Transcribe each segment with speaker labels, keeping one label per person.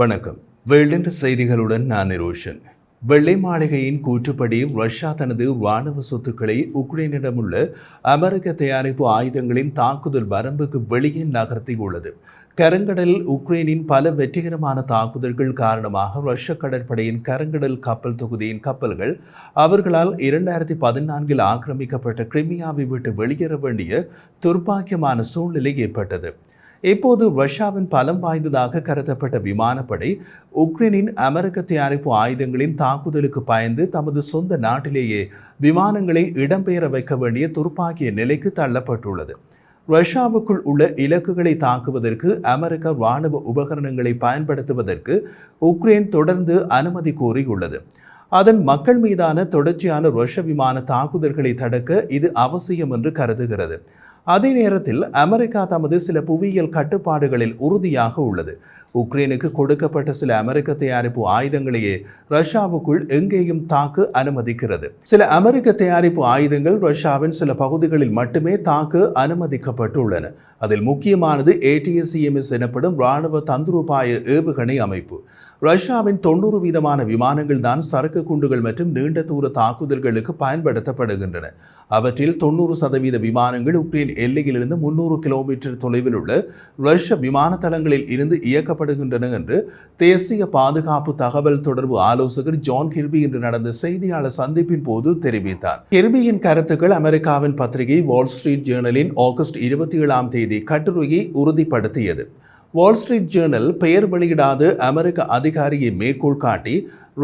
Speaker 1: வணக்கம். வேல்டென்ற செய்திகளுடன் நான் நிரோஷன். வெள்ளை மாளிகையின் கூற்றுப்படி ரஷ்யா தனது இராணுவ சொத்துக்களை உக்ரைனிடமுள்ள அமெரிக்க தயாரிப்பு ஆயுதங்களின் தாக்குதல் வரம்புக்கு வெளியே நகர்த்தியுள்ளது. கருங்கடலில் உக்ரைனின் பல வெற்றிகரமான தாக்குதல்கள் காரணமாக ரஷ்ய கடற்படையின் கருங்கடல் கப்பல் தொகுதியின் கப்பல்கள் அவர்களால் இரண்டாயிரத்தி பதினான்கில் ஆக்கிரமிக்கப்பட்ட கிரிமியாவை விட்டு வெளியேற வேண்டிய துர்ப்பாக்கியமான சூழ்நிலை ஏற்பட்டது. இப்போது ரஷ்யாவின் பலம் வாய்ந்ததாக கருதப்பட்ட விமானப்படை உக்ரைனின் அமெரிக்க தயாரிப்பு ஆயுதங்களின் தாக்குதலுக்கு பயந்து தமது சொந்த நாட்டிலேயே விமானங்களை இடம்பெயர வைக்க வேண்டிய துர்ப்பாக்கிய நிலைக்கு தள்ளப்பட்டுள்ளது. ரஷ்யாவுக்குள் உள்ள இலக்குகளை தாக்குவதற்கு அமெரிக்க இராணுவ உபகரணங்களை பயன்படுத்துவதற்கு உக்ரைன் தொடர்ந்து அனுமதி கோரியுள்ளது. அதன் மக்கள் மீதான தொடர்ச்சியான ரஷ்ய விமான தாக்குதல்களை தடுக்க இது அவசியம் என்று கருதுகிறது. அதே நேரத்தில் அமெரிக்கா தமது சில புவியியல் கட்டுப்பாடுகளில் உறுதியாக உள்ளது. உக்ரைனுக்கு கொடுக்கப்பட்ட சில அமெரிக்க தயாரிப்பு ஆயுதங்களையே ரஷ்யாவுக்குள் எங்கேயும் தாக்க அனுமதிக்கிறது. சில அமெரிக்க தயாரிப்பு ஆயுதங்கள் ரஷ்யாவின் சில பகுதிகளில் மட்டுமே தாக்க அனுமதிக்கப்பட்டுள்ளன. அதில் முக்கியமானது ஏடிஎஸ்இஎம்எஸ் எனப்படும் இராணுவ தந்திரோபாய ஏவுகணை அமைப்பு. ரஷ்யாவின் தொண்ணூறு வீதமான விமானங்கள் தான் சரக்கு குண்டுகள் மற்றும் நீண்ட தூர தாக்குதல்களுக்கு பயன்படுத்தப்படுகின்றன. அவற்றில் தொண்ணூறு சதவீத விமானங்கள் உக்ரைன் எல்லையிலிருந்து முன்னூறு கிலோமீட்டர் தொலைவில் உள்ள ரஷ்ய விமான தளங்களில் இருந்து இயக்கப்படுகின்றன என்று தேசிய பாதுகாப்பு தகவல் தொடர்பு ஆலோசகர் ஜான் கிர்பி இன்று நடந்த செய்தியாளர் சந்திப்பின் போது தெரிவித்தார். கிர்பியின் கருத்துக்கள் அமெரிக்காவின் பத்திரிகை வால் ஸ்ட்ரீட் ஜேர்னலின் ஆகஸ்ட் இருபத்தி ஏழாம் தேதி கட்டுரையை உறுதிப்படுத்தியது. வால் ஸ்ட்ரீட் ஜேர்னல் பெயர் வெளியிடாத அமெரிக்க அதிகாரியை மேற்கோள் காட்டி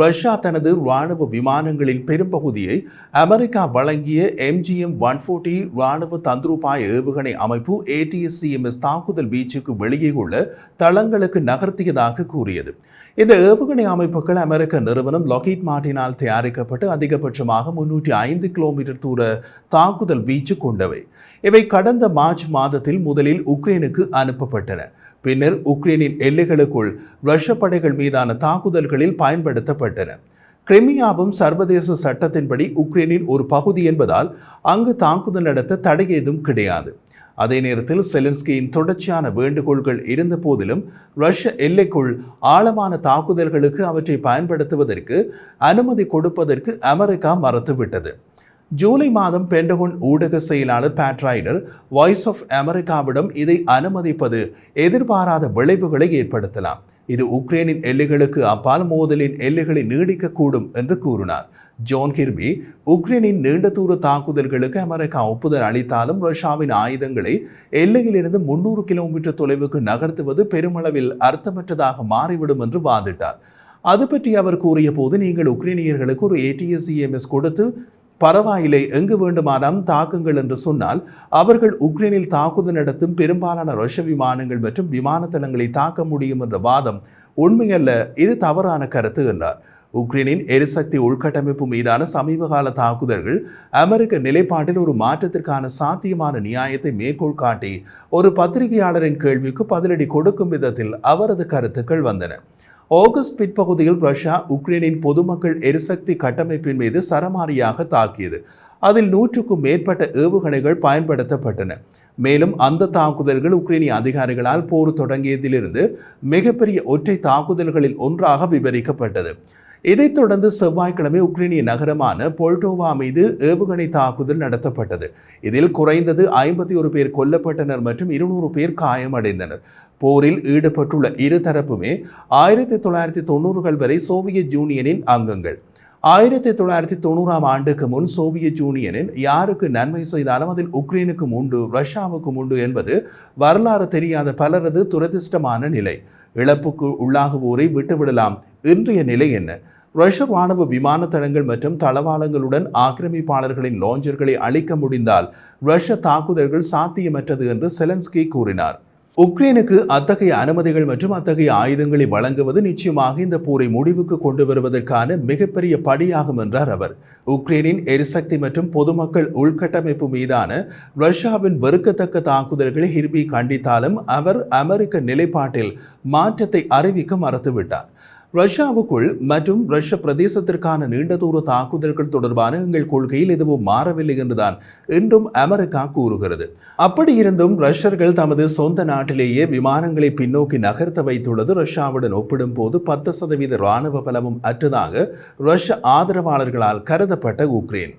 Speaker 1: ரஷ்யா தனது இராணுவ விமானங்களின் பெரும்பகுதியை அமெரிக்கா வழங்கிய எம்ஜிஎம் ஒன் ஃபோர்ட்டி இராணுவ தந்திருபாய ஏவுகணை அமைப்பு ஏடிஎஸ்சிஎம்எஸ் தாக்குதல் வீச்சுக்கு வெளியே உள்ள தளங்களுக்கு நகர்த்தியதாக கூறியது. இந்த ஏவுகணை அமைப்புகள் அமெரிக்க நிறுவனம் லாக்கீட் மார்டினால் தயாரிக்கப்பட்டு அதிகபட்சமாக முன்னூற்றி ஐந்து கிலோமீட்டர் தூர தாக்குதல் வீச்சு கொண்டவை. இவை கடந்த மார்ச் மாதத்தில் முதலில் உக்ரைனுக்கு அனுப்பப்பட்டன. பின்னர் உக்ரைனின் எல்லைகளுக்குள் ரஷ்ய படைகள் மீதான தாக்குதல்களில் பயன்படுத்தப்பட்டன. கிரிமியாவும் சர்வதேச சட்டத்தின்படி உக்ரைனின் ஒரு பகுதி என்பதால் அங்கு தாக்குதல் நடத்த தடை ஏதும் கிடையாது. அதே நேரத்தில் செலன்ஸ்கியின் தொடர்ச்சியான வேண்டுகோள்கள் இருந்த போதிலும் ரஷ்ய எல்லைக்குள் ஆழமான தாக்குதல்களுக்கு அவற்றை பயன்படுத்துவதற்கு அனுமதி கொடுப்பதற்கு அமெரிக்கா மறுத்துவிட்டது. ஜூலை மாதம் பென்டகோன் ஊடக செயலாளர் பேட்ரைடர் வாய்ஸ் ஆஃப் அமெரிக்காவிடம் இதை அனுமதிப்பது எதிர்பாராத விளைவுகளை ஏற்படுத்தலாம். இது உக்ரைனின் எல்லைகளுக்கு அப்பால் மோதலின் எல்லைகளை நீடிக்கக்கூடும் என்று கூறினார். ஜோன் கிர்பி உக்ரைனின் நீண்ட தூர தாக்குதல்களுக்கு அமெரிக்கா ஒப்புதல் அளித்தாலும் ரஷ்யாவின் ஆயுதங்களை எல்லையிலிருந்து முன்னூறு கிலோமீட்டர் தொலைவுக்கு நகர்த்துவது பெருமளவில் அர்த்தமற்றதாக மாறிவிடும் என்று வாதிட்டார். அது பற்றி அவர் கூறிய போது நீங்கள் உக்ரைனியர்களுக்கு ஒரு ஏடிஎஸ்இஎம்எஸ் கொடுத்து பரவாயில்லை எங்கு வேண்டுமானாலும் தாக்குங்கள் என்று சொன்னால் அவர்கள் உக்ரைனில் தாக்குதல் நடத்தும் பெரும்பாலான ரஷ்ய விமானங்கள் மற்றும் விமான தளங்களை தாக்க முடியும் என்ற வாதம் உண்மையல்ல இது தவறான கருத்து என்றார். உக்ரைனின் எரிசக்தி உள்கட்டமைப்பு மீதான சமீபகால தாக்குதல்கள் அமெரிக்க நிலைப்பாட்டில் ஒரு மாற்றத்திற்கான சாத்தியமான நியாயத்தை மேற்கோள் காட்டி ஒரு பத்திரிகையாளரின் கேள்விக்கு பதிலடி கொடுக்கும் விதத்தில் அவரது கருத்துக்கள் வந்தன. ஆகஸ்ட் பிற்பகுதியில் ரஷ்யா உக்ரைனின் பொதுமக்கள் எரிசக்தி கட்டமைப்பின் மீது சரமாரியாக தாக்கியது. அதில் நூற்றுக்கும் மேற்பட்ட ஏவுகணைகள் பயன்படுத்தப்பட்டன. மேலும் அந்த தாக்குதல்கள் உக்ரைனிய அதிகாரிகளால் போர் தொடங்கியதிலிருந்து மிகப்பெரிய ஒற்றை தாக்குதல்களில் ஒன்றாக விவரிக்கப்பட்டது. இதைத் தொடர்ந்து செவ்வாய்க்கிழமை உக்ரைனிய நகரமான பொல்டோவா மீது ஏவுகணை தாக்குதல் நடத்தப்பட்டது. இதில் குறைந்தது ஐம்பத்தி ஒரு பேர் கொல்லப்பட்டனர் மற்றும் இருநூறு பேர் காயமடைந்தனர். போரில் ஈடுபட்டுள்ள இரு தரப்புமே ஆயிரத்தி தொள்ளாயிரத்தி தொண்ணூறுகள் வரை சோவியத் யூனியனின் அங்கங்கள். ஆயிரத்தி தொள்ளாயிரத்தி தொண்ணூறாம் ஆண்டுக்கு முன் சோவியத் யூனியனில் யாருக்கு நன்மை செய்தாலும் அதில் உக்ரைனுக்கும் உண்டு ரஷ்யாவுக்கும் உண்டு என்பது வரலாறு தெரியாத பலரது துரதிர்ஷ்டமான நிலை. இழப்புக்கு உள்ளாகுவோரை விட்டுவிடலாம். இன்றைய நிலை என்ன? ரஷ்ய ராணுவ விமான தளங்கள் மற்றும் தளவாளங்களுடன் ஆக்கிரமிப்பாளர்களின் லாஞ்சர்களை அழிக்க முடிந்தால் ரஷ்ய தாக்குதல்கள் சாத்தியமற்றது என்று செலன்ஸ்கி கூறினார். உக்ரைனுக்கு அத்தகைய அனுமதிகள் மற்றும் அத்தகைய ஆயுதங்களை வழங்குவது நிச்சயமாக இந்த போரை முடிவுக்கு கொண்டு வருவதற்கான மிகப்பெரிய படியாகும் என்றார் அவர். உக்ரைனின் எரிசக்தி மற்றும் பொதுமக்கள் உள்கட்டமைப்பு மீதான ரஷ்யாவின் வெறுக்கத்தக்க தாக்குதல்களை ஹிர்பி கண்டித்தாலும் அவர் அமெரிக்க நிலைப்பாட்டில் மாற்றத்தை அறிவிக்க மறுத்துவிட்டார். ரஷ்யாவுக்குள் மற்றும் ரஷ்ய பிரதேசத்திற்கான நீண்ட தூர தாக்குதல்கள் தொடர்பான எங்கள் கொள்கையில் எதுவும் மாறவில்லை என்றுதான் இன்றும் அமெரிக்கா கூறுகிறது. அப்படியிருந்தும் ரஷ்யர்கள் தமது சொந்த நாட்டிலேயே விமானங்களை பின்னோக்கி நகர்த்த வைத்துள்ளது. ரஷ்யாவுடன் ஒப்பிடும்போது பத்து சதவீத ராணுவ பலமும் அற்றதாக ரஷ்ய ஆதரவாளர்களால் கருதப்பட்ட உக்ரைன்.